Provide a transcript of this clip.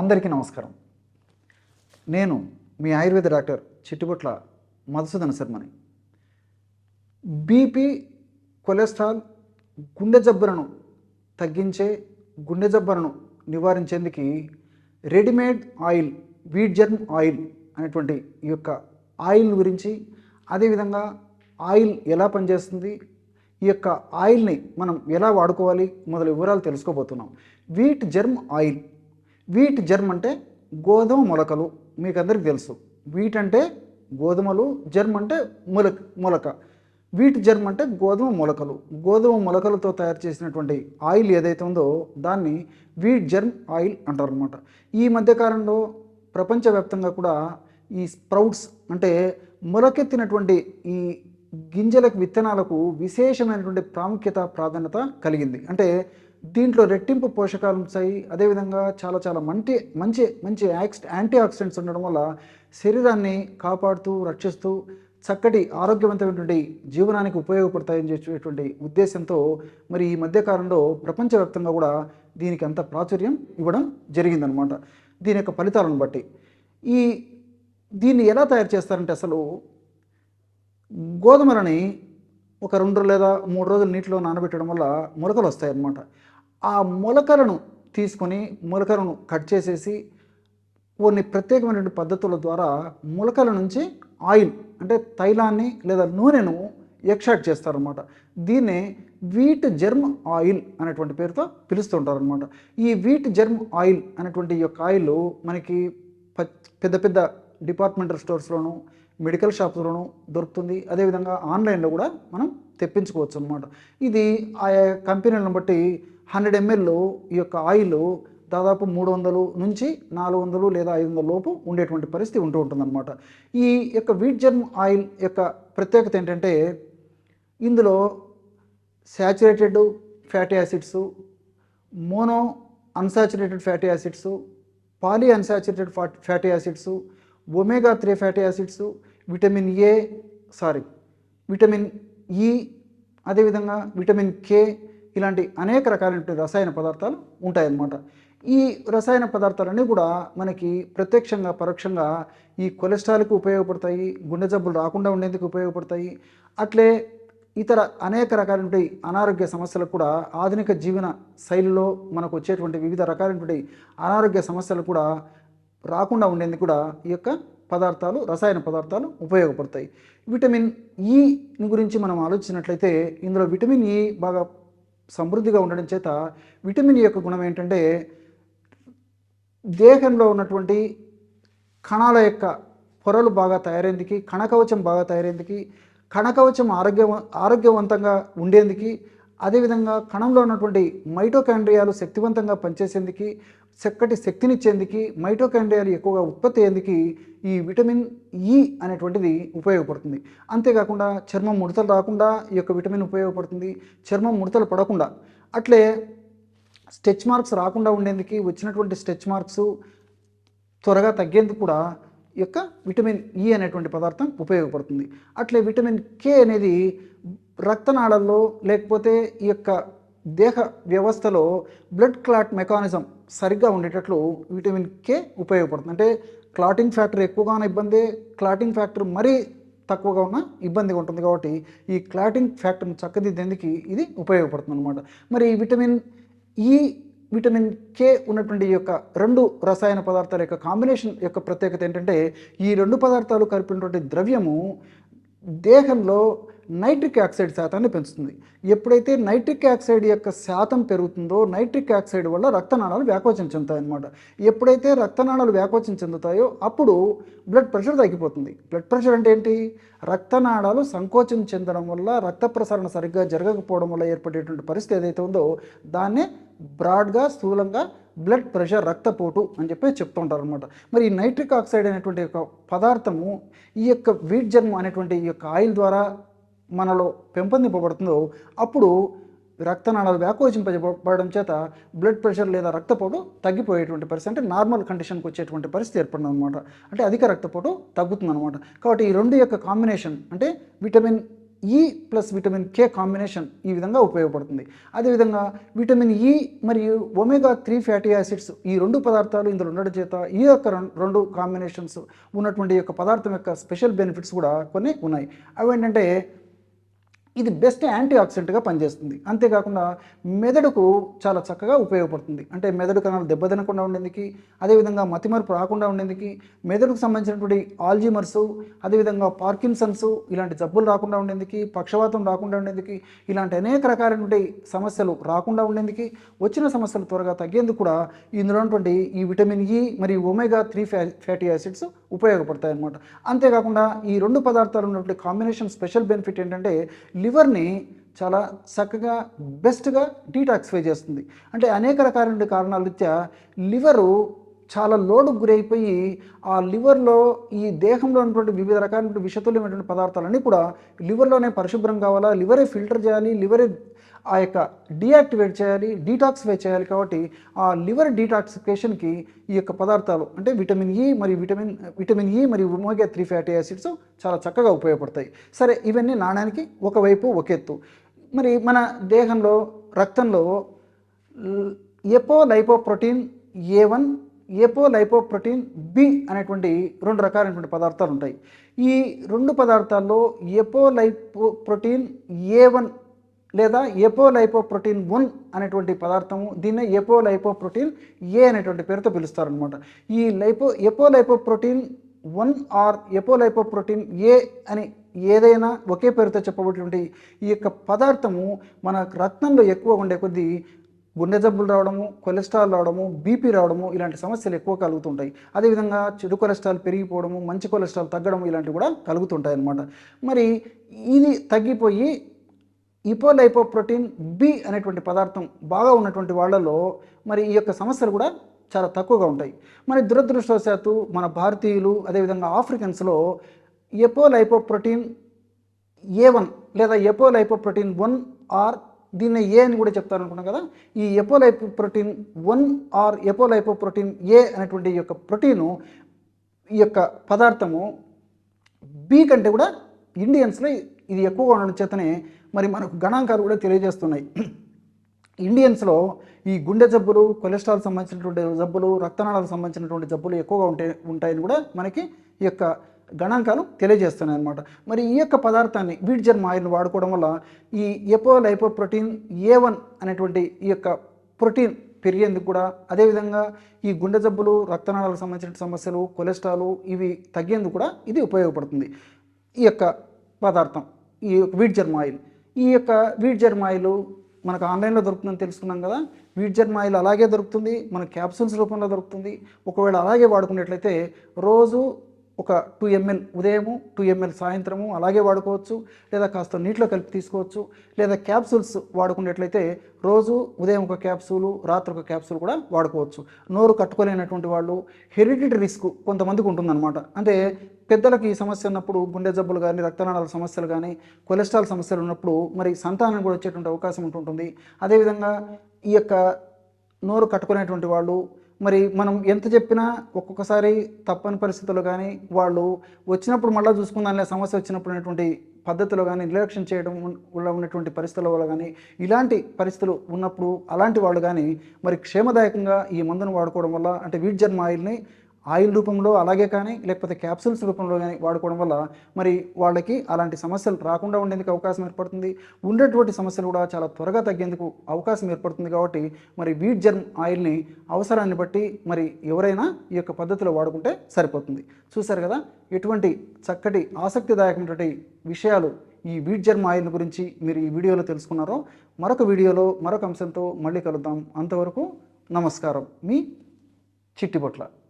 అందరికీ నమస్కారం. నేను మీ ఆయుర్వేద డాక్టర్ చిట్టుబొట్ల మధుసూదన శర్మని. బీపీ కొలెస్ట్రాల్ గుండె జబ్బులను తగ్గించే గుండె జబ్బులను నివారించేందుకు readymade oil wheat germ oil అనేటువంటి ఈ యొక్క ఆయిల్ గురించి అదేవిధంగా ఆయిల్ ఎలా పనిచేస్తుంది ఈ యొక్క ఆయిల్ని మనం ఎలా వాడుకోవాలి మొదలు వివరాలు తెలుసుకోబోతున్నాం. Wheat germ oil wheat germ అంటే గోధుమ మొలకలు. మీకు అందరికీ తెలుసు. వీట్ అంటే గోధుమలు జర్మ్ అంటే మొలక మొలక. వీట్ జర్మ్ అంటే గోధుమ మొలకలు. గోధుమ మొలకలతో తయారు చేసినటువంటి ఆయిల్ ఏదైతే ఉందో దాన్ని వీట్ జర్మ్ ఆయిల్ అంటారు అనమాట ఈ మధ్యకాలంలో ప్రపంచవ్యాప్తంగా కూడా ఈ స్ప్రౌట్స్ అంటే మొలకెత్తినటువంటి ఈ గింజలకు విత్తనాలకు విశేషమైనటువంటి ప్రాముఖ్యత ప్రాధాన్యత కలిగింది. అంటే దీంట్లో రెట్టింపు పోషకాలు ఉంటాయి. అదేవిధంగా చాలా చాలా మంచి మంచి మంచి యాక్స్ యాంటీ ఆక్సిడెంట్స్ ఉండడం వల్ల శరీరాన్ని కాపాడుతూ రక్షిస్తూ చక్కటి ఆరోగ్యవంతమైనటువంటి జీవనానికి ఉపయోగపడతాయని చెప్పేటువంటి ఉద్దేశంతో మరి ఈ మధ్యకాలంలో ప్రపంచవ్యాప్తంగా కూడా దీనికి అంత ప్రాచుర్యం ఇవ్వడం జరిగిందనమాట. దీని యొక్క ఫలితాలను బట్టి. ఈ దీన్ని ఎలా తయారు చేస్తారంటే అసలు గోధుమలని ఒక రెండు లేదా మూడు రోజులు నీటిలో నానబెట్టడం వల్ల మొలకలు వస్తాయన్నమాట. ఆ మొలకలను తీసుకొని మొలకలను కట్ చేసేసి కొన్ని ప్రత్యేకమైనటువంటి పద్ధతుల ద్వారా మొలకల నుంచి ఆయిల్ అంటే తైలాన్ని లేదా నూనెను ఎక్స్ట్రాక్ట్ చేస్తారనమాట దీన్నే వీట్ జెర్మ్ ఆయిల్ అనేటువంటి పేరుతో పిలుస్తుంటారనమాట ఈ వీట్ జెర్మ్ ఆయిల్ అనేటువంటి ఈ యొక్క ఆయిల్ మనకి ప- పెద్ద పెద్ద డిపార్ట్మెంటల్ స్టోర్స్లోను మెడికల్ షాప్స్లోనూ దొరుకుతుంది. అదేవిధంగా ఆన్లైన్లో కూడా మనం తెప్పించుకోవచ్చు అనమాట ఇది ఆయా కంపెనీలను బట్టి హండ్రెడ్ ఎంఎల్ ఈ యొక్క ఆయిల్ దాదాపు మూడు వందలు నుంచి నాలుగు వందలు లేదా ఐదు వందల లోపు ఉండేటువంటి పరిస్థితి ఉంటూ ఉంటుందన్నమాట. ఈ యొక్క వీట్ జర్మ్ ఆయిల్ యొక్క ప్రత్యేకత ఏంటంటే ఇందులో saturated fatty acids mono unsaturated fatty acids poly unsaturated fatty acids omega three fatty acids vitamin A sorry vitamin E అదేవిధంగా విటమిన్ కే ఇలాంటి అనేక రకాలైన రసాయన పదార్థాలు ఉంటాయన్నమాట. ఈ రసాయన పదార్థాలన్నీ కూడా మనకి ప్రత్యక్షంగా పరోక్షంగా ఈ కొలెస్ట్రాల్కి ఉపయోగపడతాయి గుండె జబ్బులు రాకుండా ఉండేందుకు ఉపయోగపడతాయి. అట్లే ఇతర అనేక రకాలైనటువంటి అనారోగ్య సమస్యలకు కూడా ఆధునిక జీవన శైలిలో మనకు వచ్చేటువంటి వివిధ రకాలైనటువంటి అనారోగ్య సమస్యలు కూడా రాకుండా ఉండేందుకు కూడా ఈ యొక్క పదార్థాలు రసాయన పదార్థాలు ఉపయోగపడతాయి. విటమిన్ e ఈ గురించి మనం ఆలోచించినట్లయితే ఇందులో విటమిన్ ఈ బాగా సమృద్ధిగా ఉండడం చేత విటమిన్ ఈ యొక్క గుణం ఏంటంటే దేహంలో ఉన్నటువంటి కణాల యొక్క పొరలు బాగా తయారేందుకు కణకవచం బాగా తయారేందుకు కణకవచం ఆరోగ్య ఆరోగ్యవంతంగా ఉండేందుకు అదేవిధంగా కణంలో ఉన్నటువంటి మైటోకాండ్రియాలు శక్తివంతంగా పనిచేసేందుకు చక్కటి శక్తినిచ్చేందుకు మైటోకాండ్రియాలు ఎక్కువగా ఉత్పత్తి అయ్యేందుకు ఈ విటమిన్ ఈ అనేటువంటిది ఉపయోగపడుతుంది. అంతేకాకుండా చర్మం ముడతలు రాకుండా ఈ యొక్క విటమిన్ ఉపయోగపడుతుంది. చర్మం ముడతలు పడకుండా. అట్లే స్టెచ్ మార్క్స్ రాకుండా ఉండేందుకు వచ్చినటువంటి స్టెచ్ మార్క్స్ త్వరగా తగ్గేందుకు కూడా యొక్క విటమిన్ ఈ అనేటువంటి పదార్థం ఉపయోగపడుతుంది. అట్లే విటమిన్ కే అనేది రక్తనాళాల్లో లేకపోతే ఈ యొక్క దేహ వ్యవస్థలో బ్లడ్ క్లాట్ మెకానిజం సరిగ్గా ఉండేటట్లు విటమిన్ కే ఉపయోగపడుతుంది. అంటే క్లాటింగ్ ఫ్యాక్టర్ ఎక్కువగా ఉన్న ఇబ్బంది క్లాటింగ్ ఫ్యాక్టర్ మరీ తక్కువగా ఉన్న ఇబ్బందిగా ఉంటుంది కాబట్టి ఈ క్లాటింగ్ ఫ్యాక్టర్ని చక్కదిద్దేందుకు ఇది ఉపయోగపడుతుంది అనమాట మరి ఈ విటమిన్ e, ఈ విటమిన్ కే ఉన్నటువంటి యొక్క రెండు రసాయన పదార్థాల యొక్క కాంబినేషన్ యొక్క ప్రత్యేకత ఏంటంటే ఈ రెండు పదార్థాలు కలిపినటువంటి ద్రవ్యము దేహంలో నైట్రిక్ ఆక్సైడ్ శాతాన్ని పెంచుతుంది. ఎప్పుడైతే నైట్రిక్ ఆక్సైడ్ యొక్క శాతం పెరుగుతుందో నైట్రిక్ ఆక్సైడ్ వల్ల రక్తనాళాలు వ్యాకోచం చెందుతాయి అన్నమాట ఎప్పుడైతే రక్తనాళాలు వ్యాకోచం చెందుతాయో అప్పుడు బ్లడ్ ప్రెషర్ తగ్గిపోతుంది. బ్లడ్ ప్రెషర్ అంటే ఏంటి? రక్తనాళాలు సంకోచం చెందడం వల్ల రక్త ప్రసరణ సరిగ్గా జరగకపోవడం వల్ల ఏర్పడేటువంటి పరిస్థితి ఏదైతే ఉందో దాన్నే బ్రాడ్గా స్థూలంగా బ్లడ్ ప్రెషర్ రక్తపోటు అని చెప్పి చెప్తుంటారు అనమాట మరి ఈ నైట్రిక్ ఆక్సైడ్ అనేటువంటి యొక్క పదార్థము ఈ యొక్క వీట్ జర్మ్ అనేటువంటి ఈ యొక్క ఆయిల్ ద్వారా మనలో పెంపొందింపబడుతుందో అప్పుడు రక్తనాళాలు వ్యాకోచింపబడడం చేత బ్లడ్ ప్రెషర్ లేదా రక్తపోటు తగ్గిపోయేటువంటి పరిస్థితి అంటే నార్మల్ కండిషన్కి వచ్చేటువంటి పరిస్థితి ఏర్పడింది అనమాట అంటే అధిక రక్తపోటు తగ్గుతుంది అనమాట కాబట్టి ఈ రెండు యొక్క కాంబినేషన్ అంటే vitamin E plus vitamin K combination ఈ విధంగా ఉపయోగపడుతుంది. అదేవిధంగా విటమిన్ ఈ e మరియు ఒమేగా త్రీ ఫ్యాటీ యాసిడ్స్ ఈ రెండు పదార్థాలు ఇందులో ఉండడం చేత ఈ యొక్క రెండు కాంబినేషన్స్ ఉన్నటువంటి యొక్క పదార్థం యొక్క స్పెషల్ బెనిఫిట్స్ కూడా కొన్ని ఉన్నాయి. అవి ఏంటంటే ఇది బెస్ట్ యాంటీ ఆక్సిడెంట్గా పనిచేస్తుంది. అంతేకాకుండా మెదడుకు చాలా చక్కగా ఉపయోగపడుతుంది. అంటే మెదడు కణాలు దెబ్బతినకుండా ఉండేందుకు అదేవిధంగా మతిమరుపు రాకుండా ఉండేందుకు మెదడుకు సంబంధించినటువంటి ఆల్జీమర్స్ అదేవిధంగా పార్కిన్సన్స్ ఇలాంటి జబ్బులు రాకుండా ఉండేందుకు పక్షవాతం రాకుండా ఉండేందుకు ఇలాంటి అనేక రకాలైనటువంటి సమస్యలు రాకుండా ఉండేందుకు వచ్చిన సమస్యలు త్వరగా తగ్గేందుకు కూడా ఇందులో ఉన్నటువంటి ఈ విటమిన్ ఈ మరియు omega three fa fatty acids ఉపయోగపడతాయి అన్నమాట అంతేకాకుండా ఈ రెండు పదార్థాలు ఉన్నటువంటి కాంబినేషన్ స్పెషల్ బెనిఫిట్ ఏంటంటే లివర్ని చాలా చక్కగా బెస్ట్గా డీటాక్సిఫై చేస్తుంది. అంటే అనేక రకాలైన కారణాల రీత్యా లివరు చాలా లోడుకు గురైపోయి ఆ లివర్లో ఈ దేహంలో ఉన్నటువంటి వివిధ రకాలైనటువంటి విషతుల్యమైనటువంటి పదార్థాలన్నీ కూడా లివర్లోనే పరిశుభ్రం కావాలా? లివరే ఫిల్టర్ చేయాలి లివరే ఆ యొక్క డీయాక్టివేట్ చేయాలి డీటాక్సిఫై చేయాలి కాబట్టి ఆ లివర్ డీటాక్సిఫికేషన్కి ఈ యొక్క పదార్థాలు అంటే విటమిన్ ఈ మరియు విటమిన్ విటమిన్ ఈ మరియు ఒమేగా త్రీ ఫ్యాటీ యాసిడ్స్ చాలా చక్కగా ఉపయోగపడతాయి. సరే ఇవన్నీ నాణానికి ఒకవైపు ఒక ఎత్తు. మరి మన దేహంలో రక్తంలో apolipoprotein A one apoprotein B అనేటువంటి రెండు రకాలైనటువంటి పదార్థాలు ఉంటాయి. ఈ రెండు పదార్థాల్లో ఎపో ప్రోటీన్ ఏ వన్ లేదా ఎపో ప్రోటీన్ వన్ అనేటువంటి పదార్థము దీన్నే ఎపో ప్రోటీన్ ఏ అనేటువంటి పేరుతో పిలుస్తారనమాట ఈ lipo apoprotein one or apoprotein A అని ఏదైనా ఒకే పేరుతో చెప్పబడినటువంటి ఈ యొక్క పదార్థము మన రక్తంలో ఎక్కువ ఉండే కొద్దీ గుండె జబ్బులు రావడము కొలెస్ట్రాల్ రావడము బీపీ రావడము ఇలాంటి సమస్యలు ఎక్కువ కలుగుతుంటాయి. అదేవిధంగా చెడు కొలెస్ట్రాల్ పెరిగిపోవడము మంచి కొలెస్ట్రాల్ తగ్గడం ఇలాంటివి కూడా కలుగుతుంటాయి అన్నమాట మరి ఇది తగ్గిపోయి ఇపోలైపోప్రోటీన్ బి అనేటువంటి పదార్థం బాగా ఉన్నటువంటి వాళ్ళలో మరి ఈ యొక్క సమస్యలు కూడా చాలా తక్కువగా ఉంటాయి. మరి దురదృష్టవశాత్తు మన భారతీయులు అదేవిధంగా ఆఫ్రికన్స్లో ఎపోలైపోప్రోటీన్ ఏ వన్ లేదా ఎపోలైపోప్రోటీన్ వన్ ఆర్ దీన్ని ఏ అని కూడా చెప్తారు అనుకున్నాం కదా? ఈ apolipoprotein one or apolipoprotein A అనేటువంటి ఈ యొక్క ప్రోటీను ఈ యొక్క పదార్థము బి కంటే కూడా ఇండియన్స్లో ఇది ఎక్కువగా ఉండడం చేతనే మరి మనకు గణాంకాలు కూడా తెలియజేస్తున్నాయి. ఇండియన్స్లో ఈ గుండె జబ్బులు కొలెస్ట్రాల్ సంబంధించినటువంటి జబ్బులు రక్తనాళాలకు సంబంధించినటువంటి జబ్బులు ఎక్కువగా ఉంటే ఉంటాయని కూడా మనకి ఈ యొక్క గణాంకాలు తెలియజేస్తున్నాయి అనమాట మరి ఈ యొక్క పదార్థాన్ని వీట్ జర్మ్ ఆయిల్ని వాడుకోవడం వల్ల ఈ apo lipo protein A one అనేటువంటి ఈ యొక్క ప్రోటీన్ పెరిగేందుకు కూడా అదేవిధంగా ఈ గుండె జబ్బులు రక్తనాళాలకు సంబంధించిన సమస్యలు కొలెస్ట్రాల్ ఇవి తగ్గేందుకు కూడా ఇది ఉపయోగపడుతుంది. ఈ యొక్క పదార్థం ఈ యొక్క వీట్ జర్మ్ ఆయిల్ ఈ యొక్క వీట్ జర్మ్ ఆయిల్ మనకు ఆన్లైన్లో దొరుకుతుందని తెలుసుకున్నాం కదా. వీట్ జర్మ్ ఆయిల్ అలాగే దొరుకుతుంది మన క్యాప్సూల్స్ రూపంలో దొరుకుతుంది. ఒకవేళ అలాగే వాడుకున్నట్లయితే రోజు ఒక టూ ఎంఎల్ ఉదయము టూ ఎంఎల్ సాయంత్రము అలాగే వాడుకోవచ్చు. లేదా కాస్త నీటిలో కలిపి తీసుకోవచ్చు. లేదా క్యాప్సూల్స్ వాడుకునేట్లయితే రోజు ఉదయం ఒక క్యాప్సూలు రాత్రి ఒక క్యాప్సూల్ కూడా వాడుకోవచ్చు. నోరు కట్టుకోలేనటువంటి వాళ్ళు హెరిడిటీ రిస్క్ కొంతమందికి ఉంటుందన్నమాట. అంటే పెద్దలకు ఈ సమస్య ఉన్నప్పుడు గుండె జబ్బులు కానీ రక్తనాళాల సమస్యలు కానీ కొలెస్ట్రాల్ సమస్యలు ఉన్నప్పుడు మరి సంతానం కూడా వచ్చేటువంటి అవకాశం ఉంటుంటుంది. అదేవిధంగా ఈ యొక్క నోరు కట్టుకునేటువంటి వాళ్ళు మరి మనం ఎంత చెప్పినా ఒక్కొక్కసారి తప్పని పరిస్థితుల్లో కానీ వాళ్ళు వచ్చినప్పుడు మళ్ళీ చూసుకుందానిలే సమస్య వచ్చినప్పుడు ఉన్నటువంటి పద్ధతిలో కానీ నిర్లక్ష్యం చేయడం వల్ల ఉన్నటువంటి పరిస్థితుల వల్ల కానీ ఇలాంటి పరిస్థితులు ఉన్నప్పుడు అలాంటి వాళ్ళు కానీ మరి క్షేమదాయకంగా ఈ మందును వాడుకోవడం వల్ల అంటే వీట్ జర్మ ఆయిల్ని ఆయిల్ రూపంలో అలాగే కానీ లేకపోతే క్యాప్సూల్స్ రూపంలో కానీ వాడుకోవడం వల్ల మరి వాళ్ళకి అలాంటి సమస్యలు రాకుండా ఉండేందుకు అవకాశం ఏర్పడుతుంది. ఉండేటువంటి సమస్యలు కూడా చాలా త్వరగా తగ్గేందుకు అవకాశం ఏర్పడుతుంది కాబట్టి మరి వీట్ జర్మ్ ఆయిల్ని అవసరాన్ని బట్టి మరి ఎవరైనా ఈ యొక్క పద్ధతిలో వాడుకుంటే సరిపోతుంది. చూసారు కదా ఎటువంటి చక్కటి ఆసక్తిదాయకమైనటువంటి విషయాలు ఈ వీట్ జర్మ్ ఆయిల్ గురించి మీరు ఈ వీడియోలో తెలుసుకున్నారో మరొక వీడియోలో మరొక అంశంతో మళ్ళీ కలుద్దాం. అంతవరకు నమస్కారం. మీ చిట్టిబొట్ల